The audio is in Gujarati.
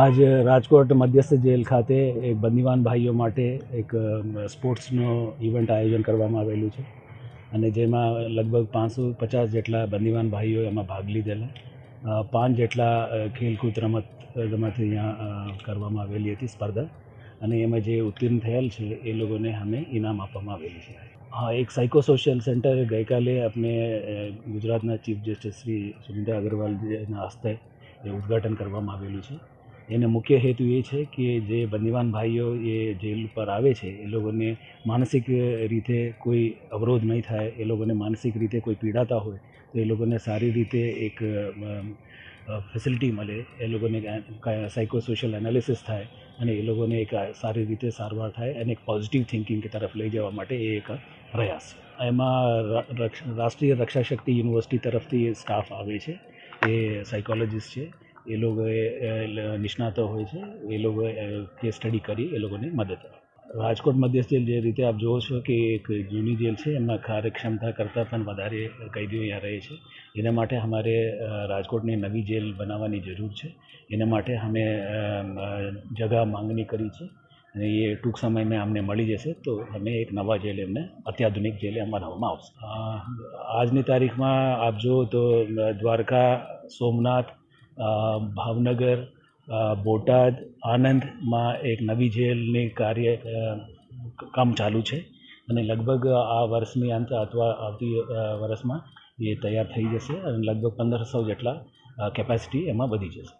આજ રાજકોટ મધ્યસ્થ જેલ ખાતે એક બંદીવાન ભાઈઓ માટે એક સ્પોર્ટ્સનો ઇવેન્ટ આયોજન કરવામાં આવેલું છે. અને જેમાં લગભગ પાંચસો પચાસ જેટલા બંદીવાન ભાઈઓ એમાં ભાગ લીધેલા. પાંચ જેટલા ખેલકૂદ રમત રમત અહીંયા કરવામાં આવેલી હતી સ્પર્ધા. અને એમાં જે ઉત્તીર્ણ થયેલ છે, એ લોકોને અમે ઇનામ આપવામાં આવેલું છે. હા, એક સાયકો સોશિયલ સેન્ટર ગઈકાલે આપણે ગુજરાતના ચીફ જસ્ટિસ શ્રી સુનિતા અગ્રવાલજીના હસ્તે એ ઉદ્ઘાટન કરવામાં આવેલું છે. એને મુખ્ય હેતુ એ છે કે જે બંદીવાન ભાઈઓ એ જેલ પર આવે છે, એ લોકોને માનસિક રીતે કોઈ અવરોધ નહીં થાય, એ લોકોને માનસિક રીતે કોઈ પીડાતા હોય, તો એ લોકોને સારી રીતે એક ફેસિલિટી મળે, એ લોકોને સાયકોસોશિયલ એનાલિસિસ થાય અને એ લોકોને એક સારી રીતે સારવાર થાય અને એક પોઝિટિવ થિંકિંગ તરફ લઈ જવા માટે એ એક પ્રયાસ. એમાં રાષ્ટ્રીય રક્ષા શક્તિ યુનિવર્સિટી તરફથી સ્ટાફ આવે છે, એ સાયકોલોજીસ્ટ છે. એ લોકોએ નિષ્ણાતો હોય છે, એ લોકોએ કેસ સ્ટડી કરી, એ લોકોને મદદ રાજકોટ મધ્યસ્થ જેલ જે રીતે આપ જુઓ છો કે એક જૂની જેલ છે એમાં કાર્યક્ષમતા કરતાં પણ વધારે કેદીઓ અહીંયા રહે છે. એના માટે અમારે રાજકોટની નવી જેલ બનાવવાની જરૂર છે. એના માટે અમે જગા માંગણી કરી છે. અને એ ટૂંક સમયમાં અમને મળી જશે તો અમે એક નવા જેલ એમને, અત્યાધુનિક જેલ બનાવવામાં આવશે. આજની તારીખમાં આપ જુઓ તો દ્વારકા, સોમનાથ ભાવનગર બોટાદ આનંદમાં એક નવી જેલની કાર્ય કામ ચાલુ છે. અને લગભગ આ વર્ષની અંત અથવા આવતી વર્ષમાં એ તૈયાર થઈ જશે અને લગભગ પંદરસો જેટલા કેપેસિટી એમાં વધી જશે.